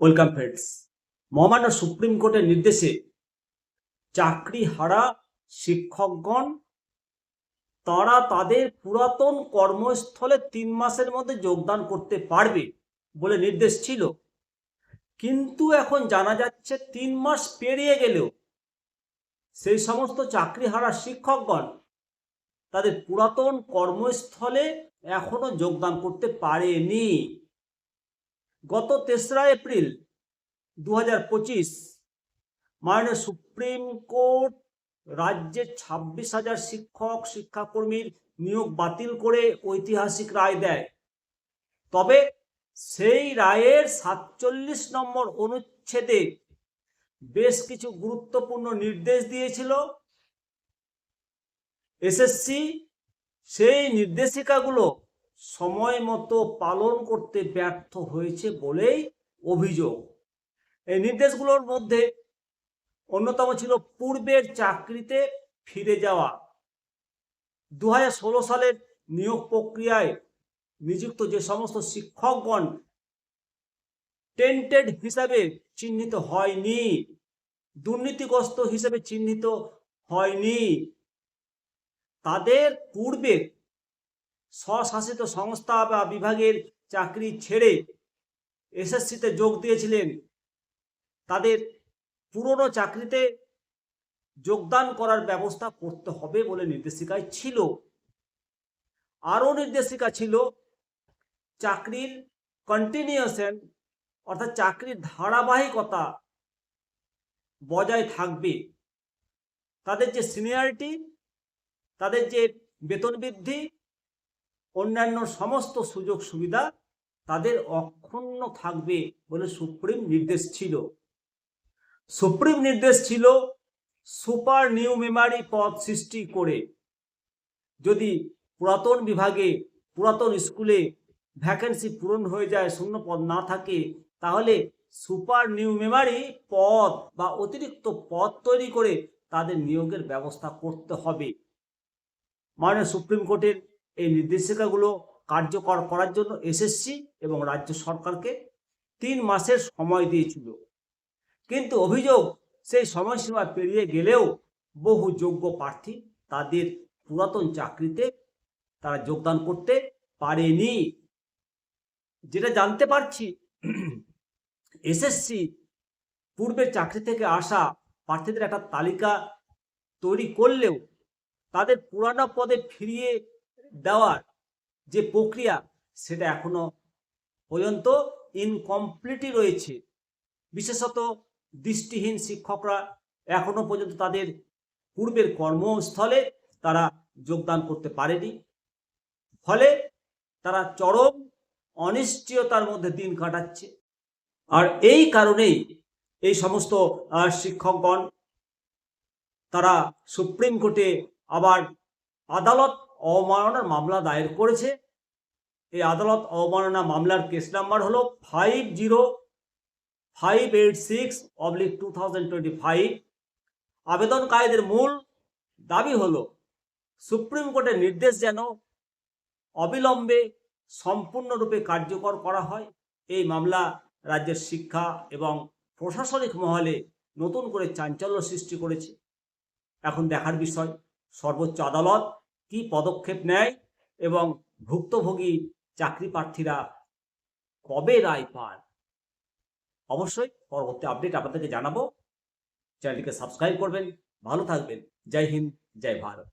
Welcome friends, মহামান্য supreme কোর্টের নির্দেশে চাকরি হারা শিক্ষকগণ তারা তাদের পুরাতন কর্মস্থলে তিন মাসের মধ্যে যোগদান করতে পারবে বলে নির্দেশ ছিল। কিন্তু এখন জানা যাচ্ছে তিন মাস পেরিয়ে গেলেও সেই সমস্ত চাকরি হারা শিক্ষকগণ তাদের পুরাতন কর্মস্থলে এখনও যোগদান করতে পারেনি। গত তেসরা এপ্রিল দু হাজার পঁচিশ মাননীয় সুপ্রিম কোর্ট রাজ্যের ছাব্বিশ হাজার শিক্ষক, শিক্ষাকর্মীর নিয়োগ বাতিল করে ঐতিহাসিক রায় দেয়। তবে সেই রায়ের সাতচল্লিশ নম্বর অনুচ্ছেদে বেশ কিছু গুরুত্বপূর্ণ নির্দেশ দিয়েছিল। এসএসসি সেই নির্দেশিকাগুলো সময় মতো পালন করতে ব্যর্থ হয়েছে বলেই অভিযোগ। এই নির্দেশগুলোর মধ্যে অন্যতম ছিল পূর্বের চাকরিতে ফিরে যাওয়া। দু হাজার ষোলো সালের নিয়োগ প্রক্রিয়ায় নিযুক্ত যে সমস্ত শিক্ষকগণ টেন্টেড হিসাবে চিহ্নিত হয়নি, দুর্নীতিগ্রস্ত হিসেবে চিহ্নিত হয়নি, তাদের পূর্বে স্বশাসিত সংস্থা বা বিভাগের চাকরি ছেড়ে এসএসসিতে যোগ দিয়েছিলেন। তাদের পুরনো চাকরিতে যোগদান করার ব্যবস্থা করতে হবে বলে নির্দেশিকায় ছিল। আরও নির্দেশিকা ছিল, চাকরির কন্টিনিউশন অর্থাৎ চাকরির ধারাবাহিকতা বজায় থাকবে। তাদের যে সিনিয়রিটি তাদের যে বেতন বৃদ্ধি অন্যান্য সমস্ত সুযোগ সুবিধা তাদের অক্ষুণ্ণ থাকবে বলে সুপ্রিম নির্দেশ ছিল। সুপ্রিম নির্দেশ ছিল সুপার নিউ মেমারি পদ সৃষ্টি করে। যদি পুরাতন বিভাগে, পুরাতন স্কুলে ভ্যাকেন্সি পূরণ হয়ে যায়, শূন্য পদ না থাকে, তাহলে সুপার নিউ মেমারি পদ বা অতিরিক্ত পদ তৈরি করে তাদের নিয়োগের ব্যবস্থা করতে হবে। মাননীয় সুপ্রিম কোর্টের এই নির্দেশিকাগুলো কার্যকর করার জন্য এসএসসি এবং রাজ্য সরকারকে তিন মাসের সময় দিয়েছিল। কিন্তু অভিযোগ সেই সময়সীমা পেরিয়ে গেলেও বহু যোগ্য প্রার্থী তাদের পুরাতন চাকরিতে তারা যোগদান করতে পারেনি। যেটা জানতে পারছি, এসএসসি পূর্বের চাকরি থেকে আসা প্রার্থীদের একটা তালিকা তৈরি করলেও তাদের পুরানো পদে ফিরিয়ে দেওয়ার যে প্রক্রিয়া, সেটা এখনও পর্যন্ত ইনকমপ্লিটই রয়েছে। বিশেষত দৃষ্টিহীন শিক্ষকরা এখনও পর্যন্ত তাদের পূর্বের কর্মস্থলে তারা যোগদান করতে পারেনি। ফলে তারা চরম অনিশ্চয়তার মধ্যে দিন কাটাচ্ছে। আর এই কারণেই এই সমস্ত শিক্ষকগণ, তারা সুপ্রিম কোর্টে আবার আদালত অবমাননার মামলা দায়ের করেছে। এই আদালত অবমাননা মামলার কেস নাম্বার হলো five zero five eight six oblique two thousand twenty five আবেদনকারীদের মূল দাবি হলো, সুপ্রিম কোর্টের নির্দেশ যেন অবিলম্বে সম্পূর্ণরূপে কার্যকর করা হয়। এই মামলা রাজ্যের শিক্ষা এবং প্রশাসনিক মহলে নতুন করে চাঞ্চল্য সৃষ্টি করেছে। এখন দেখার বিষয়, সর্বোচ্চ আদালত কি পদক্ষেপ নেয় এবং ভুক্তভোগী চাকরি প্রার্থীরা কবে রায় পান? অবশ্যই পরবর্তী আপডেট আপনাদেরকে জানাব। চ্যানেলটিকে সাবস্ক্রাইব করবেন। ভালো থাকবেন। জয় হিন্দ, জয় ভারত।